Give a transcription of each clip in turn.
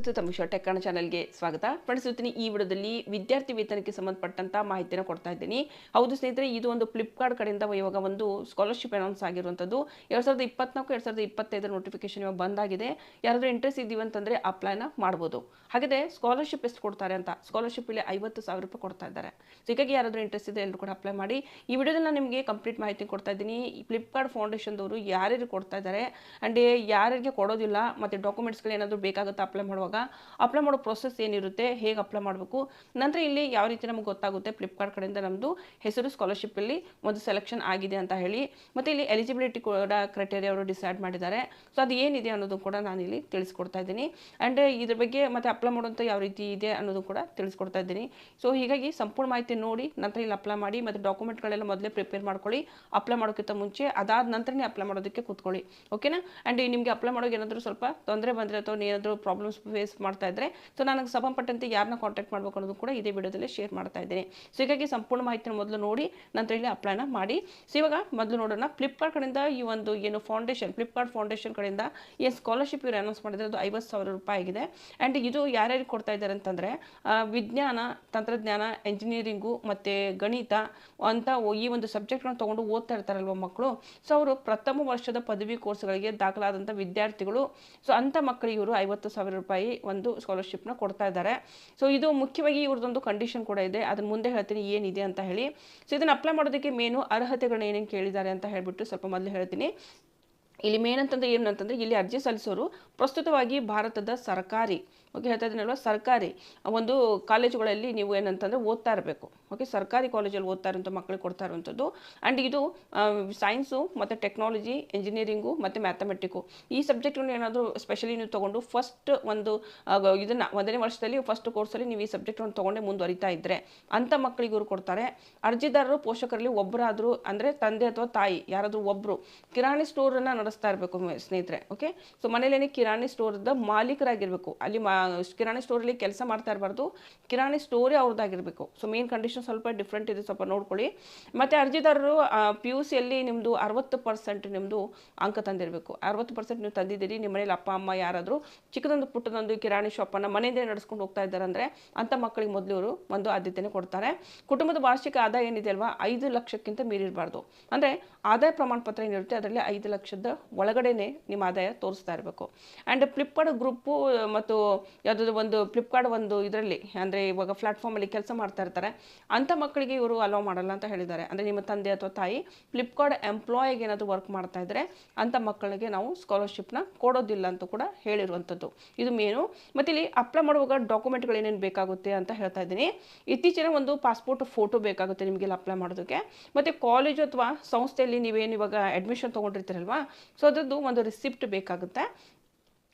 ಇದು ತಮ್ಮ ವಿಷಯ ಟೆಕ್ ಕನ್ನಡ ಚಾನಲ್ಗೆ ಸ್ವಾಗತ. ಫ್ರೆಂಡ್ಸ್ ಇವತ್ತಿನ ಈ ವಿಡಿಯೋದಲ್ಲಿ ವಿದ್ಯಾರ್ಥಿ ವೇತನಕ್ಕೆ ಸಂಬಂಧಪಟ್ಟಂತ ಮಾಹಿತಿಯನ್ನು ಕೊಡ್ತಾ ಇದ್ದೀನಿ. ಹೌದು ಸ್ನೇಹಿತರೆ, ಇದು ಒಂದು ಫ್ಲಿಪ್ಕಾರ್ಟ್ ಕಡೆಯಿಂದ ಇವಾಗ ಒಂದು ಸ್ಕಾಲರ್ಶಿಪ್ ಅನೌನ್ಸ್ ಆಗಿರುವಂಥದ್ದು. ಎರಡು ಸಾವಿರದ ಇಪ್ಪತ್ನಾಲ್ಕು, ಎರಡು ಸಾವಿರದ ಇಪ್ಪತ್ತೈದರ ನೋಟಿಫಿಕೇಶನ್ ಇವಾಗ ಬಂದಾಗಿದೆ. ಯಾರಾದರೂ ಇಂಟ್ರೆಸ್ಟ್ ಇದೀವಿ ಅಂತಂದರೆ ಅಪ್ಲೈನ ಮಾಡ್ಬೋದು. ಹಾಗೆ ಸ್ಕಾಲರ್ಶಿಪ್ ಎಷ್ಟು ಕೊಡ್ತಾರೆ ಅಂತ? ಸ್ಕಾಲರ್ಶಿಪ್ ಇಲ್ಲಿ ಐವತ್ತು ಸಾವಿರ ರೂಪಾಯಿ ಕೊಡ್ತಾ ಇದ್ದಾರೆ. ಹೀಗಾಗಿ ಯಾರಾದರೂ ಇಂಟ್ರೆಸ್ಟ್ ಇದೆ ಎಲ್ಲರೂ ಕೂಡ ಅಪ್ಲೈ ಮಾಡಿ. ಈ ವಿಡಿಯೋದಲ್ಲಿ ನಾನು ನಿಮಗೆ ಕಂಪ್ಲೀಟ್ ಮಾಹಿತಿ ಕೊಡ್ತಾ ಇದ್ದೀನಿ. ಫ್ಲಿಪ್ಕಾರ್ಟ್ ಫೌಂಡೇಶನ್ದವರು ಯಾರ್ಯಾರು ಕೊಡ್ತಾ ಇದ್ದಾರೆ? ಆ್ಯಂಡ್ ಯಾರ್ಯಾರಿಗೆ ಕೊಡೋದಿಲ್ಲ? ಮತ್ತು ಡಾಕ್ಯುಮೆಂಟ್ಸ್ಗಳು ಏನಾದರೂ ಬೇಕಾಗುತ್ತೆ ಅಪ್ಲೈ ಮಾಡುವಾಗ ಅಪ್ಲೈ ಮಾಡೋ ಪ್ರೊಸೆಸ್ ಏನಿರುತ್ತೆ, ಹೇಗೆ ಅಪ್ಲೈ ಮಾಡಬೇಕು, ನಂತರ ಇಲ್ಲಿ ಯಾವ ರೀತಿ ನಮಗೆ ಗೊತ್ತಾಗುತ್ತೆ ಫ್ಲಿಪ್ಕಾರ್ಟ್ ಕಡೆಯಿಂದ ನಮ್ಮದು ಹೆಸರು ಸ್ಕಾಲರ್ಶಿಪ್ಪಲ್ಲಿ ಒಂದು ಸೆಲೆಕ್ಷನ್ ಆಗಿದೆ ಅಂತ ಹೇಳಿ, ಮತ್ತು ಇಲ್ಲಿ ಎಲಿಜಿಬಿಲಿಟಿ ಕೂಡ ಕ್ರೈಟೇರಿಯಾ ಅವರು ಡಿಸೈಡ್ ಮಾಡಿದ್ದಾರೆ. ಸೊ ಅದು ಏನಿದೆ ಅನ್ನೋದು ಕೂಡ ನಾನು ಇಲ್ಲಿ ತಿಳಿಸ್ಕೊಡ್ತಾ ಇದ್ದೀನಿ. ಆ್ಯಂಡ್ ಇದ್ರ ಬಗ್ಗೆ ಮತ್ತೆ ಅಪ್ಲೈ ಮಾಡೋಂಥ ಯಾವ ರೀತಿ ಇದೆ ಅನ್ನೋದು ಕೂಡ ತಿಳಿಸ್ಕೊಡ್ತಾ ಇದ್ದೀನಿ. ಸೊ ಹೀಗಾಗಿ ಸಂಪೂರ್ಣ ಮಾಹಿತಿ ನೋಡಿ, ನಂತರ ಇಲ್ಲಿ ಅಪ್ಲೈ ಮಾಡಿ, ಮತ್ತು ಡಾಕ್ಯುಮೆಂಟ್ಗಳೆಲ್ಲ ಮೊದಲೇ ಪ್ರಿಪೇರ್ ಮಾಡ್ಕೊಳ್ಳಿ ಅಪ್ಲೈ ಮಾಡೋಕ್ಕಿಂತ ಮುಂಚೆ ಅದಾದ ನಂತರನೇ ಅಪ್ಲೈ ಮಾಡೋದಕ್ಕೆ ಕೂತ್ಕೊಳ್ಳಿ. ಓಕೆನಾ ಆ್ಯಂಡ್ ನಿಮಗೆ ಅಪ್ಲೈ ಮಾಡೋಕೆ ಏನಾದರೂ ಸ್ವಲ್ಪ ತೊಂದರೆ ಬಂದರೆ ಅಥವಾ ಏನಾದರೂ ಪ್ರಾಬ್ಲಮ್ಸ್ ಫೇಸ್ ಮಾಡ್ತಾ ಇದ್ರೆ. ಸೊ ನನಗೆ ಸಂಬಂಧಪಟ್ಟಂತೆ ಯಾರನ್ನ ಕಾಂಟ್ಯಾಕ್ಟ್ ಮಾಡಬೇಕು ಅನ್ನೋದು ಕೂಡ ಇದೇ ವಿಡಿಯೋದಲ್ಲಿ ಶೇರ್ ಮಾಡ್ತಾ ಇದ್ದೀನಿ. ಸೊ ಹೀಗಾಗಿ ಸಂಪೂರ್ಣ ಮಾಹಿತಿನ ಮೊದಲು ನೋಡಿ, ನಂತರ ಇಲ್ಲಿ ಅಪ್ಲೈನ ಮಾಡಿ. ಸೊ ಇವಾಗ ಮೊದಲು ನೋಡೋಣ ಫ್ಲಿಪ್ಕಾರ್ಟ್ ಕಡೆಯಿಂದ ಈ ಒಂದು ಏನು ಫೌಂಡೇಶನ್ ಫ್ಲಿಪ್ಕಾರ್ಟ್ ಫೌಂಡೇಶನ್ ಕಡೆಯಿಂದ ಏನು ಸ್ಕಾಲರ್ಶಿಪ್ ಇವರು ಅನೌನ್ಸ್ ಮಾಡಿದರೆ ಅದು ಐವತ್ತು ಸಾವಿರ ರೂಪಾಯಿ ಆಗಿದೆ. ಆ್ಯಂಡ್ ಇದು ಯಾರ್ಯಾರಿಗೆ ಕೊಡ್ತಾ ಇದ್ದಾರೆ ಅಂತಂದರೆ ವಿಜ್ಞಾನ, ತಂತ್ರಜ್ಞಾನ ಎಂಜಿನಿಯರಿಂಗು ಮತ್ತು ಗಣಿತ ಅಂತ ಈ ಒಂದು ಸಬ್ಜೆಕ್ಟ್ಗಳನ್ನ ತೊಗೊಂಡು ಓದ್ತಾ ಇರ್ತಾರಲ್ವ ಮಕ್ಕಳು ಸೊ ಅವರು ಪ್ರಥಮ ವರ್ಷದ ಪದವಿ ಕೋರ್ಸ್ಗಳಿಗೆ ದಾಖಲಾದಂಥ ವಿದ್ಯಾರ್ಥಿಗಳು. ಸೊ ಅಂಥ ಮಕ್ಕಳಿಗೆ ಇವರು ಐವತ್ತು ಸಾವಿರ ರೂಪಾಯಿ ಒಂದು ಸ್ಕಾಲರ್ಶಿಪ್ನ ಕೊಡ್ತಾ ಇದ್ದಾರೆ. ಸೊ ಇದು ಮುಖ್ಯವಾಗಿ ಇವ್ರದ್ದೊಂದು ಕಂಡೀಷನ್ ಕೂಡ ಇದೆ. ಅದನ್ನ ಮುಂದೆ ಹೇಳ್ತೀನಿ ಏನಿದೆ ಅಂತ ಹೇಳಿ. ಸೊ ಇದನ್ನು ಅಪ್ಲೈ ಮಾಡೋದಕ್ಕೆ ಮೇನು ಅರ್ಹತೆಗಳನ್ನ ಏನೇನು ಕೇಳಿದ್ದಾರೆ ಅಂತ ಹೇಳ್ಬಿಟ್ಟು ಸ್ವಲ್ಪ ಮೊದಲು ಹೇಳ್ತೀನಿ. ಇಲ್ಲಿ ಮೇನ್ ಅಂತಂದ್ರೆ ಏನು ಅಂತಂದ್ರೆ ಇಲ್ಲಿ ಅರ್ಜಿ ಸಲ್ಲಿಸೋರು ಪ್ರಸ್ತುತವಾಗಿ ಭಾರತದ ಸರ್ಕಾರಿ ಓಕೆ ಹೇಳ್ತಾ ಇದ್ದೀನಲ್ವ ಸರ್ಕಾರಿ ಒಂದು ಕಾಲೇಜುಗಳಲ್ಲಿ ನೀವು ಏನಂತಂದ್ರೆ ಓದ್ತಾ ಇರಬೇಕು. ಓಕೆ ಸರ್ಕಾರಿ ಕಾಲೇಜಲ್ಲಿ ಓದ್ತಾ ಇರೋಂಥ ಮಕ್ಕಳಿಗೆ ಕೊಡ್ತಾ ಇರುವಂಥದ್ದು. ಆ್ಯಂಡ್ ಇದು ಸೈನ್ಸು ಮತ್ತು ಟೆಕ್ನಾಲಜಿ ಇಂಜಿನಿಯರಿಂಗು ಮತ್ತು ಮ್ಯಾಥಮೆಟಿಕ್ಕು ಈ ಸಬ್ಜೆಕ್ಟ್ಗಳನ್ನ ಏನಾದರೂ ಸ್ಪೆಷಲಿ ನೀವು ತೊಗೊಂಡು ಫಸ್ಟ್ ಒಂದು ಇದನ್ನು ಒಂದನೇ ವರ್ಷದಲ್ಲಿ ಫಸ್ಟ್ ಕೋರ್ಸಲ್ಲಿ ನೀವು ಈ ಸಬ್ಜೆಕ್ಟ್ಗಳನ್ನು ತೊಗೊಂಡೇ ಮುಂದುವರಿತಾ ಇದ್ದರೆ ಅಂಥ ಮಕ್ಕಳಿಗೆ ಇವರು ಕೊಡ್ತಾರೆ. ಅರ್ಜಿದಾರರು ಪೋಷಕರಲ್ಲಿ ಒಬ್ಬರಾದರೂ ಅಂದರೆ ತಂದೆ ಅಥವಾ ತಾಯಿ, ಯಾರಾದರೂ ಒಬ್ಬರು ಕಿರಾಣಿ ಸ್ಟೋರನ್ನು ಇರಬೇಕು ಸ್ನೇಹಿತರೆ ಓಕೆ ಸೊ ಮನೇಲೇನೆ ಕಿರಾಣಿ ಸ್ಟೋರ್ದ ಮಾಲೀಕರಾಗಿರಬೇಕು. ಅಲ್ಲಿ ಮಾ ಕಿರಾಣಿ ಸ್ಟೋರಲ್ಲಿ ಕೆಲಸ ಮಾಡ್ತಾ ಇರಬಾರ್ದು. ಕಿರಾಣಿ ಸ್ಟೋರೇ ಅವ್ರದ್ದಾಗಿರಬೇಕು. ಸೊ ಮೇನ್ ಕಂಡೀಷನ್ ಸ್ವಲ್ಪ ಡಿಫ್ರೆಂಟ್ ಇದೆ. ಸ್ವಲ್ಪ ನೋಡ್ಕೊಳ್ಳಿ. ಮತ್ತು ಅರ್ಜಿದಾರರು ಪಿ ಯು ಸಿಯಲ್ಲಿ ನಿಮ್ಮದು ಅರವತ್ತು ಪರ್ಸೆಂಟ್ ನಿಮ್ಮದು ಅಂಕ ತಂದಿರಬೇಕು. ಅರವತ್ತು ಪರ್ಸೆಂಟ್ ನೀವು ತಂದಿದ್ದೀರಿ. ನಿಮ್ಮ ಮನೇಲಿ ಅಪ್ಪ, ಅಮ್ಮ ಯಾರಾದರೂ ಚಿಕ್ಕದೊಂದು, ಪುಟ್ಟದೊಂದು ಕಿರಾಣಿ ಶಾಪನ್ನು ಮನೆಯಿಂದ ನಡೆಸ್ಕೊಂಡು ಹೋಗ್ತಾ ಇದ್ದಾರೆ ಅಂದರೆ ಅಂಥ ಮಕ್ಕಳಿಗೆ ಮೊದಲು ಇವರು ಒಂದು ಆದ್ಯತೆಯೇ ಕೊಡ್ತಾರೆ. ಕುಟುಂಬದ ವಾರ್ಷಿಕ ಆದಾಯ ಏನಿದೆ ಅಲ್ವಾ? ಐದು ಲಕ್ಷಕ್ಕಿಂತ ಮೀರಿರಬಾರ್ದು. ಅಂದರೆ ಆದಾಯ ಪ್ರಮಾಣ ಪತ್ರ ಏನಿರುತ್ತೆ, ಅದರಲ್ಲಿ ಐದು ಲಕ್ಷದ ಒಳಗಡೆನೆ ನಿಮ್ಮ ಆದಾಯ ತೋರಿಸ್ತಾ ಇರಬೇಕು. ಆ್ಯಂಡ್ ಫ್ಲಿಪ್ಕಾರ್ಟ್ ಗ್ರೂಪು ಮತ್ತು ಯಾವುದಾದ್ರು ಒಂದು ಫ್ಲಿಪ್ಕಾರ್ಟ್ ಒಂದು ಇದರಲ್ಲಿ, ಅಂದರೆ ಇವಾಗ ಪ್ಲಾಟ್ಫಾರ್ಮಲ್ಲಿ ಕೆಲಸ ಮಾಡ್ತಾ ಇರ್ತಾರೆ, ಅಂಥ ಮಕ್ಕಳಿಗೆ ಇವರು ಅಲೋ ಮಾಡಲ್ಲ ಅಂತ ಹೇಳಿದ್ದಾರೆ. ಅಂದರೆ ನಿಮ್ಮ ತಂದೆ ಅಥವಾ ತಾಯಿ ಫ್ಲಿಪ್ಕಾರ್ಟ್ ಎಂಪ್ಲಾಯಿಗೆ ಏನಾದರೂ ವರ್ಕ್ ಮಾಡ್ತಾ ಇದ್ದರೆ ಅಂಥ ಮಕ್ಕಳಿಗೆ ನಾವು ಸ್ಕಾಲರ್ಶಿಪ್ನ ಕೊಡೋದಿಲ್ಲ ಅಂತ ಕೂಡ ಹೇಳಿರುವಂಥದ್ದು. ಇದು ಮೇನು ಮತ್ತು ಇಲ್ಲಿ ಅಪ್ಲೈ ಮಾಡುವಾಗ ಡಾಕ್ಯುಮೆಂಟ್ಗಳು ಏನೇನು ಬೇಕಾಗುತ್ತೆ ಅಂತ ಹೇಳ್ತಾ ಇದ್ದೀನಿ. ಇತ್ತೀಚಿನ ಒಂದು ಪಾಸ್ಪೋರ್ಟ್ ಫೋಟೋ ಬೇಕಾಗುತ್ತೆ ನಿಮಗೆ ಇಲ್ಲಿ ಅಪ್ಲೈ ಮಾಡೋದಕ್ಕೆ. ಮತ್ತು ಕಾಲೇಜು ಅಥವಾ ಸಂಸ್ಥೆಯಲ್ಲಿ ನೀವೇನು ಇವಾಗ ಅಡ್ಮಿಷನ್ ತೊಗೊಂಡಿರ್ತೀರಲ್ವಾ ಸೊ ಅದರದ್ದು ಒಂದು ರಿಸಿಪ್ಟ್ ಬೇಕಾಗುತ್ತೆ.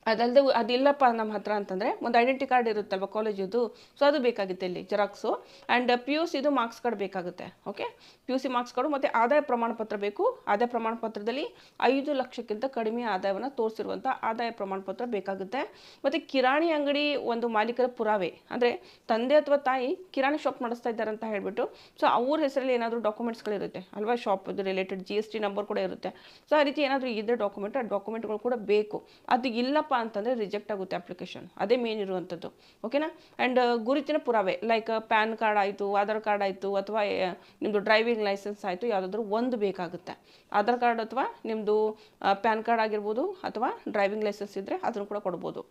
ಅದಲ್ಲದೆ ಅದಿಲ್ಲಪ್ಪ ನಮ್ಮ ಹತ್ರ ಅಂತಂದರೆ ಒಂದು ಐಡೆಂಟಿ ಕಾರ್ಡ್ ಇರುತ್ತಲ್ವ ಕಾಲೇಜದು ಸೊ ಅದು ಬೇಕಾಗುತ್ತೆ ಇಲ್ಲಿ ಜೆರಾಕ್ಸು ಆ್ಯಂಡ್ ಪಿ ಯು ಸಿದು ಮಾರ್ಕ್ಸ್ ಕಾರ್ಡ್ ಬೇಕಾಗುತ್ತೆ okay P U C marks card ಮತ್ತು ಆದಾಯ ಪ್ರಮಾಣ ಪತ್ರ ಬೇಕು. ಆದಾಯ ಪ್ರಮಾಣ ಪತ್ರದಲ್ಲಿ ಐದು ಲಕ್ಷಕ್ಕಿಂತ ಕಡಿಮೆ ಆದಾಯವನ್ನು ತೋರಿಸಿರುವಂಥ ಆದಾಯ ಪ್ರಮಾಣ ಪತ್ರ ಬೇಕಾಗುತ್ತೆ. ಮತ್ತು ಕಿರಾಣಿ ಅಂಗಡಿ ಒಂದು ಮಾಲೀಕರ ಪುರಾವೆ, ಅಂದರೆ ತಂದೆ ಅಥವಾ ತಾಯಿ ಕಿರಾಣಿ ಶಾಪ್ ನಡೆಸ್ತಾ ಇದ್ದಾರೆ ಅಂತ ಹೇಳಿಬಿಟ್ಟು ಸೊ ಅವ್ರ ಹೆಸರಲ್ಲಿ ಏನಾದರೂ ಡಾಕ್ಯುಮೆಂಟ್ಸ್ಗಳಿರುತ್ತೆ ಅಲ್ವಾ shop related G S T number ಕೂಡ ಇರುತ್ತೆ. ಸೊ ಆ ರೀತಿ ಏನಾದರೂ ಇದ್ದರೆ ಡಾಕ್ಯುಮೆಂಟ್ ಆ ಡಾಕ್ಯುಮೆಂಟ್ಗಳು ಕೂಡ ಬೇಕು. ಅದು ಇಲ್ಲಪ್ಪ ಅಂತಂದರೆ ರಿಜೆಕ್ಟ್ ಆಗುತ್ತೆ ಅಪ್ಲಿಕೇಶನ್ ಅದೇ ಮೇನ್ ಇರುವಂಥದ್ದು ಓಕೆನಾ ಆ್ಯಂಡ್ ಗುರುತಿನ ಪುರಾವೆ ಲೈಕ್ ಪ್ಯಾನ್ ಕಾರ್ಡ್ ಆಯಿತು, ಆಧಾರ್ ಕಾರ್ಡ್ ಆಯಿತು, ಅಥವಾ ನಿಮ್ಮದು ಡ್ರೈವಿಂಗ್ ಲೈಸೆನ್ಸ್ ಆಯಿತು, ಯಾವುದಾದ್ರೂ ಒಂದು ಬೇಕಾಗುತ್ತೆ. ಆಧಾರ್ ಕಾರ್ಡ್ ಅಥವಾ ನಿಮ್ಮದು ಪ್ಯಾನ್ ಕಾರ್ಡ್ ಆಗಿರ್ಬೋದು, ಅಥವಾ ಡ್ರೈವಿಂಗ್ ಲೈಸೆನ್ಸ್ ಇದ್ದರೆ ಅದನ್ನು ಕೂಡ ಕೊಡ್ಬೋದು.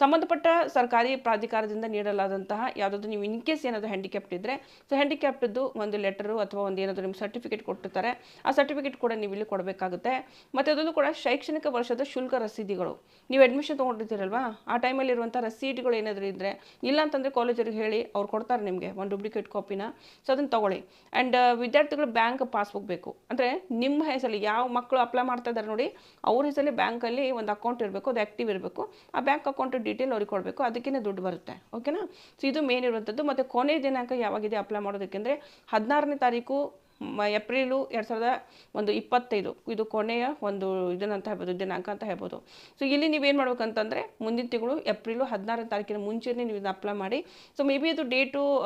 ಸಂಬಂಧಪಟ್ಟ ಸರ್ಕಾರಿ ಪ್ರಾಧಿಕಾರದಿಂದ ನೀಡಲಾದಂತಹ ಯಾವುದಾದ್ರು ನೀವು ಇನ್ ಕೇಸ್ ಏನಾದರೂ ಹ್ಯಾಂಡಿಕ್ಯಾಪ್ಟ್ ಇದ್ದರೆ ಸೊ ಹ್ಯಾಂಡಿಕ್ಯಾಪ್ಟದ್ದು ಒಂದು ಲೆಟರು ಅಥವಾ ಒಂದು ಏನಾದರೂ ನಿಮ್ಮ ಸರ್ಟಿಫಿಕೇಟ್ ಕೊಟ್ಟಿರ್ತಾರೆ. ಆ ಸರ್ಟಿಫಿಕೇಟ್ ಕೂಡ ನೀವು ಇಲ್ಲಿ ಕೊಡಬೇಕಾಗುತ್ತೆ. ಮತ್ತು ಅದೊಂದು ಕೂಡ ಶೈಕ್ಷಣಿಕ ವರ್ಷದ ಶುಲ್ಕ ರಸೀದಿಗಳು. ನೀವು ಅಡ್ಮಿಷನ್ ತೊಗೊಂಡಿರ್ತೀರಲ್ವಾ ಆ ಟೈಮಲ್ಲಿ ಇರುವಂಥ ರಸೀಟ್ಗಳು ಏನಾದರೂ ಇದ್ದರೆ ಇಲ್ಲ ಅಂತಂದರೆ ಹೇಳಿ ಅವ್ರು ಕೊಡ್ತಾರೆ ನಿಮಗೆ ಒಂದು ಡೂಪ್ಲಿಕೇಟ್ ಕಾಪಿನ ಸೊ ಅದನ್ನು ತೊಗೊಳ್ಳಿ. ಆ್ಯಂಡ್ ವಿದ್ಯಾರ್ಥಿಗಳು ಬ್ಯಾಂಕ್ ಪಾಸ್ಬುಕ್ ಬೇಕು. ಅಂದರೆ ನಿಮ್ಮ ಹೆಸರಲ್ಲಿ ಯಾವ ಮಕ್ಕಳು ಅಪ್ಲೈ ಮಾಡ್ತಾ ಇದ್ದಾರೆ ನೋಡಿ, ಅವ್ರ ಹೆಸರಲ್ಲಿ ಬ್ಯಾಂಕಲ್ಲಿ ಒಂದು ಅಕೌಂಟ್ ಇರಬೇಕು, ಅದು ಆ್ಯಕ್ಟಿವ್ ಇರಬೇಕು. ಆ ಬ್ಯಾಂಕ್ ಅಕೌಂಟ್ ಡೀಟೇಲ್ ಅವ್ರಿಗೆ ಕೊಡಬೇಕು. ಅದಕ್ಕೇ ದುಡ್ಡು ಬರುತ್ತೆ. ಓಕೆನಾ ಸೊ ಇದು ಮೇನ್ ಇರುವಂಥದ್ದು. ಮತ್ತು ಕೊನೆ ದಿನಾಂಕ ಯಾವಾಗಿದೆ ಅಪ್ಲೈ ಮಾಡೋದಕ್ಕೆ ಅಂದರೆ, ಹದಿನಾರನೇ ತಾರೀಕು ಮ- ಏಪ್ರಿಲು ಎರಡು ಸಾವಿರದ ಒಂದು ಇಪ್ಪತ್ತೈದು. ಇದು ಕೊನೆಯ ಒಂದು ಇದನ್ನಂತ ಹೇಳ್ಬೋದು, ದಿನಾಂಕ ಅಂತ ಹೇಳ್ಬೋದು. ಸೊ ಇಲ್ಲಿ ನೀವೇನು ಮಾಡ್ಬೇಕಂತಂದರೆ, ಮುಂದಿನ ತಿಂಗಳು ಏಪ್ರಿಲು ಹದಿನಾರನೇ ತಾರೀಕಿನ ಮುಂಚೆನೇ ನೀವು ಇದನ್ನ ಅಪ್ಲೈ ಮಾಡಿ. ಸೊ ಮೇ ಬಿ ಅದು ಡೇಟು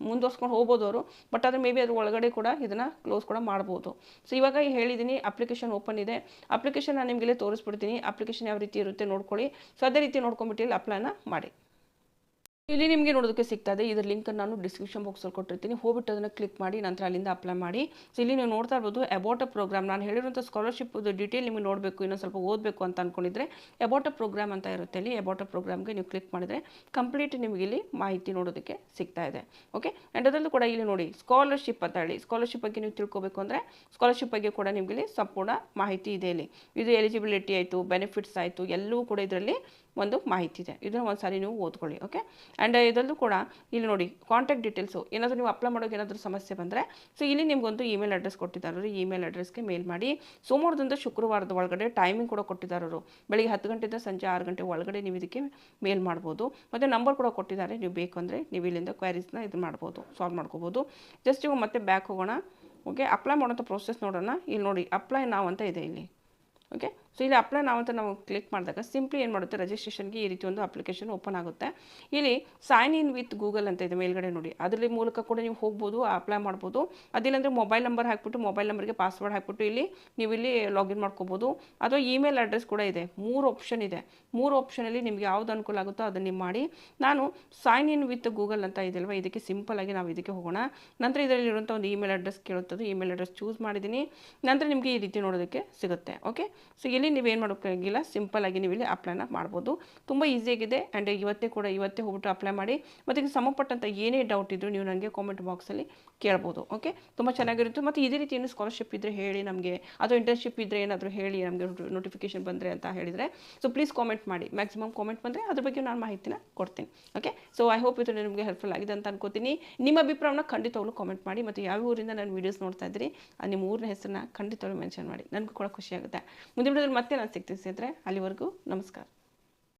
ಮುಂದುವರ್ಸ್ಕೊಂಡು ಹೋಗ್ಬೋದು ಅವರು ಬಟ್ ಆದರೆ ಮೇ ಬಿ ಅದ್ರ ಒಳಗಡೆ ಕೂಡ ಇದನ್ನು ಕ್ಲೋಸ್ ಕೂಡ ಮಾಡ್ಬೋದು. ಸೊ ಇವಾಗ ಹೇಳಿದ್ದೀನಿ ಅಪ್ಲಿಕೇಶನ್ ಓಪನ್ ಇದೆ. ಅಪ್ಲಿಕೇಶನ್ ನಾನು ನಿಮಗೆ ತೋರಿಸ್ಬಿಡ್ತೀನಿ. ಅಪ್ಲಿಕೇಶನ್ ಯಾವ ರೀತಿ ಇರುತ್ತೆ ನೋಡ್ಕೊಳ್ಳಿ. ಸೊ ಅದೇ ರೀತಿ ನೋಡ್ಕೊಂಬಿಟ್ಟು ಇಲ್ಲಿ ಅಪ್ಲೈನ ಮಾಡಿ. ಇಲ್ಲಿ ನಿಮಗೆ ನೋಡೋದಕ್ಕೆ ಸಿಗ್ತಾ ಇದೆ ಇದ್ರ ಲಿಂಕ್ ನಾನು ಡಿಸ್ಕ್ರಿಪ್ಷನ್ ಬಾಕ್ಸಲ್ಲಿ ಕೊಟ್ಟಿರ್ತೀನಿ. ಹೋಗ್ಬಿಟ್ಟು ಅದನ್ನು ಕ್ಲಿಕ್ ಮಾಡಿ, ನಂತರ ಅಲ್ಲಿಂದ ಅಪ್ಲೈ ಮಾಡಿ. ಸೊ ಇಲ್ಲಿ ನೀವು ನೋಡ್ತಾ ಇರ್ಬೋದು ಅಬೌಟ್ ಅ ಪ್ರೋಗ್ರಾಮ್ ನಾನು ಹೇಳಿರುವಂಥ ಸ್ಕಾಲರ್ಶಿಪ್ ಡೀಟೇಲ್ ನಿಮಗೆ ನೋಡಬೇಕು. ಇನ್ನೊಂದು ಸ್ವಲ್ಪ ಓದಬೇಕು ಅಂತ ಅಂದ್ಕೊಂಡಿದ್ರೆ ಅಬೌಟ್ ಅ ಪ್ರೋಗ್ರಾಮ್ ಅಂತ ಇರುತ್ತೆ ಇಲ್ಲಿ ಅಬೌಟ್ ಅ ಪ್ರೋಗ್ರಾಮ್ಗೆ ನೀವು ಕ್ಲಿಕ್ ಮಾಡಿದರೆ ಕಂಪ್ಲೀಟ್ ನಿಮಗೆ ಇಲ್ಲಿ ಮಾಹಿತಿ ನೋಡೋದಕ್ಕೆ ಸಿಗ್ತಾ ಇದೆ. ಓಕೆ ಆ್ಯಂಡ್ ಅದರಲ್ಲೂ ಕೂಡ ಇಲ್ಲಿ ನೋಡಿ ಸ್ಕಾಲರ್ಶಿಪ್ ಅಂತ ಹೇಳಿ. ಸ್ಕಾಲರ್ಶಿಪ್ ಬಗ್ಗೆ ನೀವು ತಿಳ್ಕೊಬೇಕು ಅಂದರೆ ಸ್ಕಾಲರ್ಶಿಪ್ ಬಗ್ಗೆ ಕೂಡ ನಿಮಗೆ ಇಲ್ಲಿ ಸಂಪೂರ್ಣ ಮಾಹಿತಿ ಇದೆ ಇಲ್ಲಿ. ಇದು ಎಲಿಜಿಬಿಲಿಟಿ ಆಯಿತು ಬೆನಿಫಿಟ್ಸ್ ಆಯಿತು, ಎಲ್ಲವೂ ಕೂಡ ಇದರಲ್ಲಿ ಒಂದು ಮಾಹಿತಿ ಇದೆ. ಇದನ್ನು ಒಂದು ಸಾರಿ ನೀವು ಓದ್ಕೊಳ್ಳಿ. ಓಕೆ ಆ್ಯಂಡ್ ಇದರಲ್ಲೂ ಕೂಡ ಇಲ್ಲಿ ನೋಡಿ ಕಾಂಟ್ಯಾಕ್ಟ್ ಡೀಟೇಲ್ಸು ಏನಾದರೂ ನೀವು ಅಪ್ಲೈ ಮಾಡೋಕೆ ಏನಾದರೂ ಸಮಸ್ಯೆ ಬಂದರೆ ಸೊ ಇಲ್ಲಿ ನಿಮ್ಗೊಂದು ಇಮೇಲ್ ಅಡ್ರೆಸ್ ಕೊಟ್ಟಿದ್ದಾರೆ ಇಮೇಲ್ ಅಡ್ರೆಸ್ಗೆ ಮೇಲ್ ಮಾಡಿ. ಸೋಮವಾರದಿಂದ ಶುಕ್ರವಾರದ ಒಳಗಡೆ ಟೈಮಿಂಗ್ ಕೂಡ ಕೊಟ್ಟಿದ್ದಾರೆ ಅವರು ಬೆಳಿಗ್ಗೆ ಹತ್ತು ಗಂಟೆಯಿಂದ ಸಂಜೆ ಆರು ಗಂಟೆ ಒಳಗಡೆ ನೀವು ಇದಕ್ಕೆ ಮೇಲ್ ಮಾಡ್ಬೋದು. ಮತ್ತು ನಂಬರ್ ಕೂಡ ಕೊಟ್ಟಿದ್ದಾರೆ. ನೀವು ಬೇಕು ಅಂದರೆ ನೀವು ಇಲ್ಲಿಂದ ಕ್ವೈರೀಸ್ನ ಇದು ಮಾಡ್ಬೋದು ಸಾಲ್ವ್ ಮಾಡ್ಕೋಬೋದು. ಜಸ್ಟ್ ಇವಾಗ ಮತ್ತೆ ಬ್ಯಾಕ್ ಹೋಗೋಣ. ಓಕೆ ಅಪ್ಲೈ ಮಾಡೋಂಥ ಪ್ರೋಸೆಸ್ ನೋಡೋಣ. ಇಲ್ಲಿ ನೋಡಿ ಅಪ್ಲೈ ನಾವು ಅಂತ ಇದೆ ಇಲ್ಲಿ. ಓಕೆ ಸೊ ಇಲ್ಲಿ ಅಪ್ಲೈ ನಾವು ಅಂತ ನಾವು ಕ್ಲಿಕ್ ಮಾಡಿದಾಗ ಸಿಂಪ್ಲಿ ಏನು ಮಾಡುತ್ತೆ? ರಿಜಿಸ್ಟ್ರೇಷನ್ಗೆ ಈ ರೀತಿ ಒಂದು ಅಪ್ಲಿಕೇಶನ್ ಓಪನ್ ಆಗುತ್ತೆ. ಇಲ್ಲಿ ಸೈನ್ ಇನ್ ವಿತ್ ಗೂಗಲ್ ಅಂತ ಇದೆ ಮೇಲ್ಗಡೆ ನೋಡಿ. ಅದರಲ್ಲಿ ಮೂಲಕ ಕೂಡ ನೀವು ಹೋಗ್ಬೋದು ಅಪ್ಲೈ ಮಾಡ್ಬೋದು. ಅದಿಲ್ಲಾಂದರೆ ಮೊಬೈಲ್ ನಂಬರ್ ಹಾಕ್ಬಿಟ್ಟು ಮೊಬೈಲ್ ನಂಬರ್ಗೆ ಪಾಸ್ವರ್ಡ್ ಹಾಕ್ಬಿಟ್ಟು ಇಲ್ಲಿ ನೀವು ಇಲ್ಲಿ ಲಾಗಿನ್ ಮಾಡ್ಕೋಬೋದು. ಅಥವಾ ಇಮೇಲ್ ಅಡ್ರೆಸ್ ಕೂಡ ಇದೆ. ಮೂರು ಆಪ್ಷನ್ ಇದೆ. ಮೂರು ಆಪ್ಷನಲ್ಲಿ ನಿಮ್ಗೆ ಯಾವ್ದು ಅನುಕೂಲ ಆಗುತ್ತೋ ಅದನ್ನು ನೀವು ಮಾಡಿ. ನಾನು ಸೈನ್ ಇನ್ ವಿತ್ ಗೂಗಲ್ ಅಂತ ಇದೆಯಲ್ವ? ಇದಕ್ಕೆ ಸಿಂಪಲ್ ಆಗಿ ನಾವು ಇದಕ್ಕೆ ಹೋಗೋಣ. ನಂತರ ಇದರಲ್ಲಿರುವಂಥ ಒಂದು ಇಮೇಲ್ ಅಡ್ರೆಸ್ ಕೇಳುತ್ತದೆ. ಇಮೇಲ್ ಅಡ್ರೆಸ್ ಚೂಸ್ ಮಾಡಿದ್ದೀನಿ ನಂತರ ನಿಮಗೆ ಈ ರೀತಿ ನೋಡೋದಕ್ಕೆ ಸಿಗುತ್ತೆ. ಓಕೆ ಸೊ ಇಲ್ಲಿ ನೀವೇನು ಮಾಡೋಕ್ಕಾಗಿಲ್ಲ ಸಿಂಪಲ್ ಆಗಿ ನೀವು ಇಲ್ಲಿ ಅಪ್ಲೈನ ಮಾಡ್ಬೋದು. ತುಂಬ ಈಸಿಯಾಗಿದೆ ಆ್ಯಂಡ್ ಇವತ್ತೇ ಕೂಡ ಇವತ್ತೇ ಹೋಗ್ಬಿಟ್ಟು ಅಪ್ಲೈ ಮಾಡಿ ಮತ್ತು ಇದಕ್ಕೆ ಸಂಬಂಧಪಟ್ಟಂಥ ಏನೇ ಡೌಟ್ ಇದ್ದರೂ ನೀವು ನನಗೆ ಕಾಮೆಂಟ್ ಬಾಕ್ಸಲ್ಲಿ ಕೇಳ್ಬೋದು ಓಕೆ ತುಂಬ ಚೆನ್ನಾಗಿರುತ್ತೆ ಮತ್ತು ಇದೇ ರೀತಿ ಏನು ಸ್ಕಾಲರ್ಶಿಪ್ ಇದ್ದರೆ ಹೇಳಿ ನಮಗೆ ಅಥವಾ ಇಂಟರ್ನ್ಶಿಪ್ ಇದ್ದರೆ ಏನಾದರೂ ಹೇಳಿ ನಮಗೆ ನೋಟಿಫಿಕೇಶನ್ ಬಂದರೆ ಅಂತ ಹೇಳಿದರೆ ಸೊ ಪ್ಲೀಸ್ ಕಾಮೆಂಟ್ ಮಾಡಿ. ಮ್ಯಾಕ್ಸಿಮಮ್ ಕಾಮೆಂಟ್ ಬಂದರೆ ಅದ್ರ ಬಗ್ಗೆ ನಾನು ಮಾಹಿತಿನ ಕೊಡ್ತೀನಿ ಓಕೆ ಸೊ ಐ ಹೋಪ್ ಇದು ನಿಮಗೆ ಹೆಲ್ಪ್ಫುಲ್ ಆಗಿದೆ ಅಂತ ಅನ್ಕೋತೀನಿ. ನಿಮ್ಮ ಅಭಿಪ್ರಾಯನ ಖಂಡಿತವಾಗ್ಲೂ ಕಾಮೆಂಟ್ ಮಾಡಿ ಮತ್ತು ಯಾವ ಊರಿಂದ ನಾನು ವೀಡಿಯೋಸ್ ನೋಡ್ತಾ ಇದ್ದೀರಿ, ಆ ನಿಮ್ಮ ಊರಿನ ಹೆಸರನ್ನ ಖಂಡಿತವಾಗ್ಲೂ ಮೆನ್ಷನ್ ಮಾಡಿ. ನನಗೂ ಕೂಡ ಖುಷಿಯಾಗುತ್ತೆ ಮುಂದಿನ ಮತ್ತೆ ನಾನು ಸಿಗ್ತೀನಿ ಸ್ನೇಹಿತರೆ ಅಲ್ಲಿವರೆಗೂ ನಮಸ್ಕಾರ.